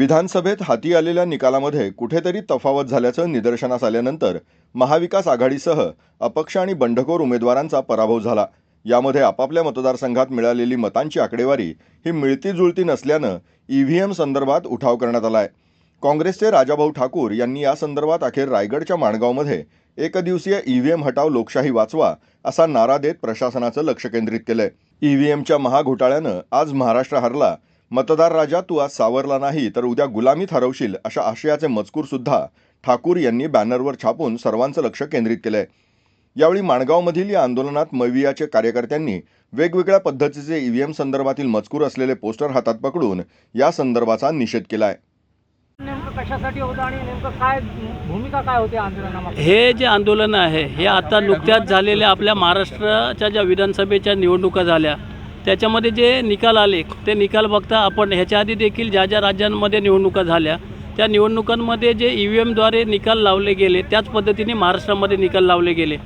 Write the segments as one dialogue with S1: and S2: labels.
S1: विधानसभेत हाती आलेल्या निकालामध्ये कुठेतरी तफावत झाल्याचं निदर्शनास आल्यानंतर महाविकास आघाडीसह अपक्ष आणि बंडखोर उमेदवारांचा पराभव झाला. यामध्ये आपापल्या मतदारसंघात मिळालेली मतांची आकडेवारी ही मिळती जुळती नसल्यानं ईव्हीएम संदर्भात उठाव करण्यात आलाय. काँग्रेसचे राजाभाऊ ठाकूर यांनी या संदर्भात अखेर रायगडच्या माणगावमध्ये एकदिवसीय ईव्हीएम हटाव लोकशाही वाचवा असा नारा देत प्रशासनाचं लक्ष केंद्रित केलंय. ईव्हीएमच्या महाघोटाळ्यानं आज महाराष्ट्र हरला मतदार राजा तू आज सावरला नाही तर उद्या गुलामीत हरवशील अशा आशयाचे मजकूर सुद्धा ठाकूर यांनी बॅनरवर छापून सर्वांचं लक्ष केंद्रित केलंय. यावेळी माणगावमधील या आंदोलनात मवियाचे कार्यकर्त्यांनी वेगवेगळ्या पद्धतीचे ईव्हीएम संदर्भातील मजकूर असलेले पोस्टर हातात पकडून या संदर्भाचा निषेध केलाय.
S2: नेमकं कशासाठी होतं आणि नेमकं काय भूमिका काय होती आंदोलनामागे?
S3: हे जे आंदोलन आहे हे आता नुकत्याच झालेल्या आपल्या महाराष्ट्राच्या ज्या विधानसभेच्या निवडणुका झाल्या त्याच्यामध्ये जे निकाल आले ते निकाल बघता आपण ह्याच्या आधी देखील ज्या ज्या राज्यांमध्ये निवडणुका झाल्या त्या निवडणुकांमध्ये जे ई व्ही एमद्वारे निकाल लावले गेले त्याच पद्धतीने महाराष्ट्रामध्ये निकाल लावले गेले.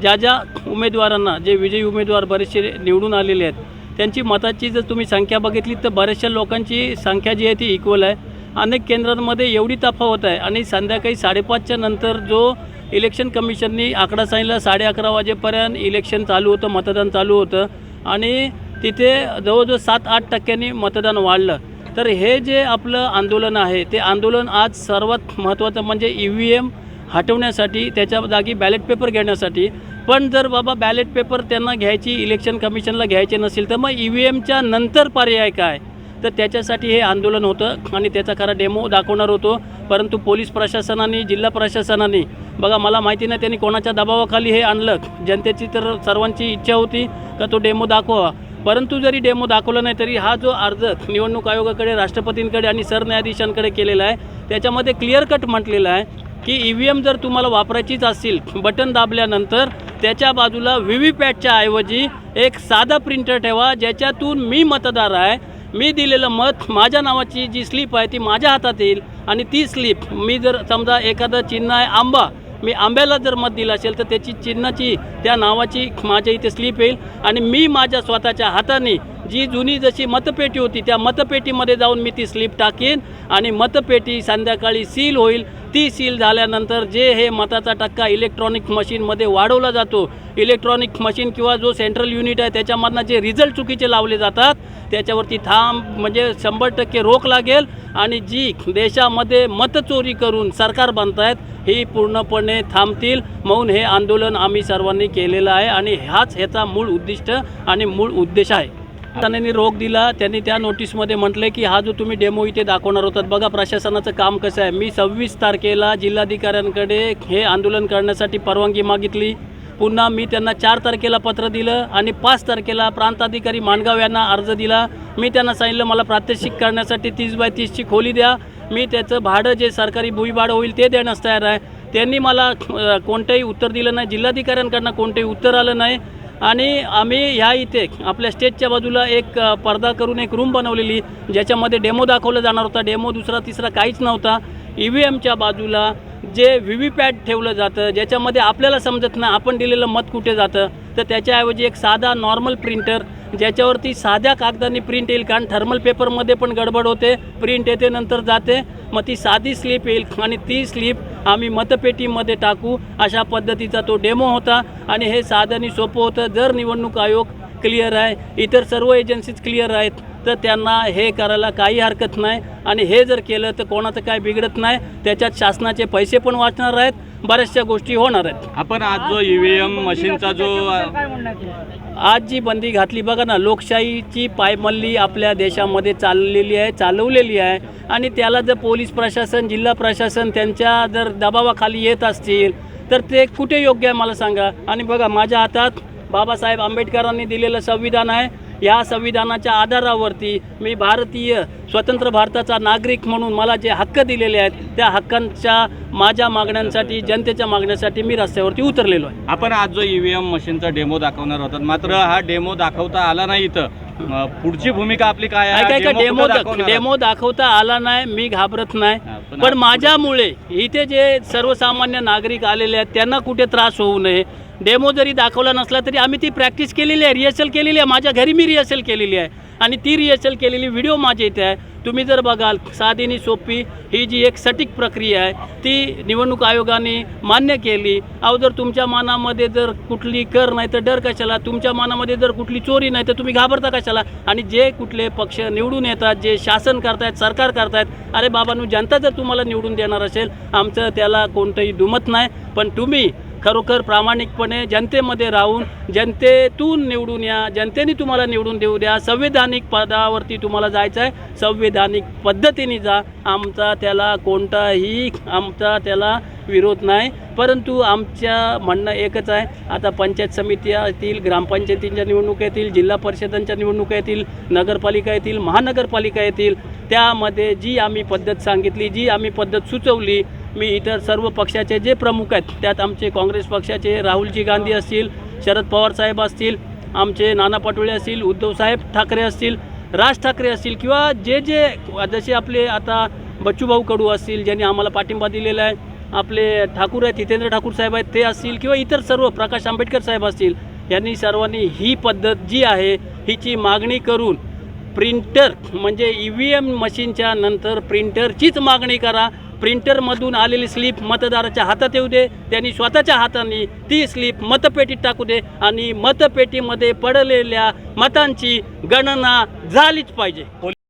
S3: ज्या ज्या उमेदवारांना जे विजयी उमेदवार बरेचसे निवडून आलेले आहेत त्यांची मताची जर तुम्ही संख्या बघितली तर बऱ्याचशा लोकांची संख्या जी आहे ती इक्वल आहे. अनेक केंद्रांमध्ये एवढी तफावत आहे आणि संध्याकाळी साडेपाचच्या नंतर जो इलेक्शन कमिशननी आकडा सांगितला साडे अकरा वाजेपर्यंत इलेक्शन चालू होतं मतदान चालू होतं. आणि तिथे जवळजवळ सात आठ टक्क्यांनी मतदान वाढलं. तर हे जे आपलं आंदोलन आहे ते आंदोलन आज सर्वात महत्त्वाचं म्हणजे ई व्ही एम हटवण्यासाठी त्याच्या जागी बॅलेट पेपर घेण्यासाठी. पण जर बाबा बॅलेट पेपर त्यांना घ्यायची इलेक्शन कमिशनला घ्यायचे नसेल तर मग ई व्ही एमच्या नंतर पर्याय काय? तर त्याच्यासाठी हे आंदोलन होतं आणि त्याचा खरा डेमो दाखवणार होतो. परंतु पोलीस प्रशासनाने जिल्हा प्रशासनाने बघा मला माहिती नाही त्यांनी कोणाच्या दबावाखाली हे आणलं. जनतेची तर सर्वांची इच्छा होती का तो डेमो दाखवा परंतु जरी डेमो दाखवला नाही तरी हा जो अर्ज निवडणूक आयोगाकडे राष्ट्रपतींकडे आणि सरन्यायाधीशांकडे केलेला आहे त्याच्यामध्ये क्लिअर कट म्हटलेलं आहे की ई व्ही एम जर तुम्हाला वापरायचीच असेल बटन दाबल्यानंतर त्याच्या बाजूला व्ही व्ही पॅटच्या ऐवजी एक साधा प्रिंटर ठेवा ज्याच्यातून मी मतदार आहे मी दिलेलं मत माझ्या नावाची जी स्लिप आहे ती माझ्या हातात येईल आणि ती स्लिप मी जर समजा एखादं चिन्ह आहे आंबा मी आंब्याला जर मत दिलं असेल तर त्याची चिन्हाची त्या नावाची माझ्या इथे स्लिप येईल. आणि मी माझ्या स्वतःच्या हाताने जी जुनी जशी मतपेटी होती त्या मतपेटीमध्ये जाऊन मी ती स्लिप टाकेन आणि मतपेटी संध्याकाळी सील होईल. ती सील झाल्यानंतर जे हे मताचा टक्का इलेक्ट्रॉनिक मशीनमध्ये वाढवला जातो इलेक्ट्रॉनिक मशीन किंवा जो सेंट्रल युनिट आहे त्याच्यामधनं जे रिझल्ट चुकीचे लावले जातात त्याच्यावरती थांब म्हणजे शंभर टक्के रोख लागेल आणि जी देशामध्ये मतचोरी करून सरकार बनतायत ही पूर्णपणे थांबतील. म्हणून हे आंदोलन आम्ही सर्वांनी केलेलं आहे आणि हाच ह्याचा मूळ उद्दिष्ट आणि मूळ उद्देश आहे. त्यांनी रोख दिला त्यांनी त्या नोटीसमध्ये म्हटले की हा जो तुम्ही डेमो इथे दाखवणार होतात बघा प्रशासनाचं काम कसं आहे. मी सव्वीस तारखेला जिल्हाधिकाऱ्यांकडे हे आंदोलन करण्यासाठी परवानगी मागितली. पुन्हा मी त्यांना चार तारखेला पत्र दिलं आणि पाच तारखेला प्रांताधिकारी माणगाव यांना अर्ज दिला. मी त्यांना सांगितलं मला प्रात्यक्षिक करण्यासाठी तीस बाय तीसची खोली द्या. मी त्याचं भाडं जे सरकारी भुईभाडं होईल ते देण्यास तयार आहे. त्यांनी मला कोणतंही उत्तर दिलं नाही. जिल्हाधिकाऱ्यांकडनं कोणतंही उत्तर आलं नाही. आणि आम्ही ह्या इथे आपल्या स्टेजच्या बाजूला एक पडदा करून एक रूम बनवलेली. ज्याच्यामध्ये डेमो दाखवला जाणार होता. डेमो दुसरा तिसरा काहीच नव्हता. ई व्ही एमच्या बाजूला जे व्ही व्ही पॅट ठेवलं जातं ज्याच्यामध्ये आपल्याला समजत नाही आपण दिलेलं मत कुठे जातं तर त्याच्याऐवजी एक साधा नॉर्मल प्रिंटर ज्याच्यावरती साध्या कागदाने प्रिंट येईल कारण थर्मल पेपरमध्ये पण गडबड होते प्रिंट येते नंतर जाते मग ती साधी स्लिप येईल आणि ती स्लिप आम्ही मतपेटीमध्ये टाकू अशा पद्धतीचा तो डेमो होता आणि हे साधं आणि सोपं होतं. जर निवडणूक आयोग क्लिअर आहे इतर सर्व एजन्सीज क्लिअर आहेत तर त्यांना हे करायला काही हरकत नाही. आणि हे जर केलं तर कोणाचं काय बिघडत नाही. त्याच्यात शासनाचे पैसे पण वाचणार आहेत. बऱ्याचशा गोष्टी होणार आहेत.
S4: आपण आज जो ईव्हीएम मशीनचा जो
S2: त्याच्याबद्दल काय म्हणण्यात येईल
S3: आज जी बंदी घातली बघा ना लोकशाहीची पायमल्ली आपल्या देशामध्ये चाललेली आहे चालवलेली आहे. आणि त्याला जर पोलीस प्रशासन जिल्हा प्रशासन त्यांच्या जर दबावाखाली येत असतील तर ते कुठे योग्य आहे मला सांगा. आणि बघा माझ्या हातात बाबासाहेब आंबेडकरांनी दिलेलं संविधान आहे. या संविधानाच्या आधारावरती मी भारतीय स्वतंत्र भारताचा नागरिक म्हणून मला जे हक्क दिलेले आहेत त्या हक्कांच्या माझ्या मागण्यांसाठी जनतेच्या मागण्यासाठी मी रस्त्यावरती उतरलेलो आहे
S4: आपण आज जो ईव्हीएम मशीनचा डेमो दाखवणार होतात मात्र हा डेमो दाखवता आला नाही इथं पुढची भूमिका आपली काय आहे? Demo
S3: demo? डेमो दाखवता आला नाही मी घाबरत नाही
S4: पण
S3: माझ्यामुळे इथे जे सर्वसामान्य नागरिक आलेले आहेत त्यांना कुठे त्रास होऊ नये डेमो जरी दाखवला नसला तरी आम्ही ती प्रॅक्टिस केलेली आहे रिहर्सल केलेली आहे. माझ्या घरी मी रिहर्सल केलेली आहे. आणि ती रिहर्सल केलेली व्हिडिओ माझ्या इथे आहे. तुम्ही जर बघाल साधीनी सोपी ही जी एक सटीक प्रक्रिया आहे ती निवडणूक आयोगाने मान्य केली. अहो जर तुमच्या मनामध्ये जर कुठली कर नाही तर डर कशाला? तुमच्या मनामध्ये जर कुठली चोरी नाही तर तुम्ही घाबरता कशाला? आणि जे कुठले पक्ष निवडून येतात जे शासन करतायत सरकार करतायत अरे बाबांनो जनता जर तुम्हाला निवडून देणार असेल आमचं त्याला कोणतंही दुमत नाही. पण तुम्ही खरोखर प्रामाणिकपणे जनतेमध्ये राहून जनतेतून निवडून या जनतेने तुम्हाला निवडून देऊ द्या. संविधानिक पदावरती तुम्हाला जायचं आहे संविधानिक पद्धतीने जा. आमचा त्याला कोणताही आमचा त्याला विरोध नाही. परंतु आमच्या म्हणणं एकच आहे. आता पंचायत समिती येतील ग्रामपंचायतींच्या निवडणुका येतील जिल्हा परिषदांच्या निवडणुका येतील नगरपालिका येतील महानगरपालिका येतील. त्यामध्ये जी आम्ही पद्धत सांगितली जी आम्ही पद्धत सुचवली मी इतर सर्व पक्षाचे जे प्रमुख आहेत त्यात आमचे काँग्रेस पक्षाचे राहुलजी गांधी असतील शरद पवार साहेब असतील आमचे नाना पटोळे असतील उद्धवसाहेब ठाकरे असतील राज ठाकरे असतील किंवा जे जे जसे आपले आता बच्चूभाऊ कडू असतील ज्यांनी आम्हाला पाठिंबा दिलेला आहे आपले ठाकूर आहेत हितेंद्र ठाकूर साहेब आहेत ते असतील किंवा इतर सर्व प्रकाश आंबेडकर साहेब असतील यांनी सर्वांनी ही पद्धत जी आहे हिची मागणी करून प्रिंटर म्हणजे ई व्ही एम मशीनच्या नंतर प्रिंटरचीच मागणी करा प्रिंटरमधून आलेली स्लिप मतदाराच्या हातात येऊ दे त्यांनी स्वतःच्या हाताने ती स्लिप मतपेटीत टाकू दे आणि मतपेटीमध्ये पडलेल्या मतांची गणना झालीच पाहिजे.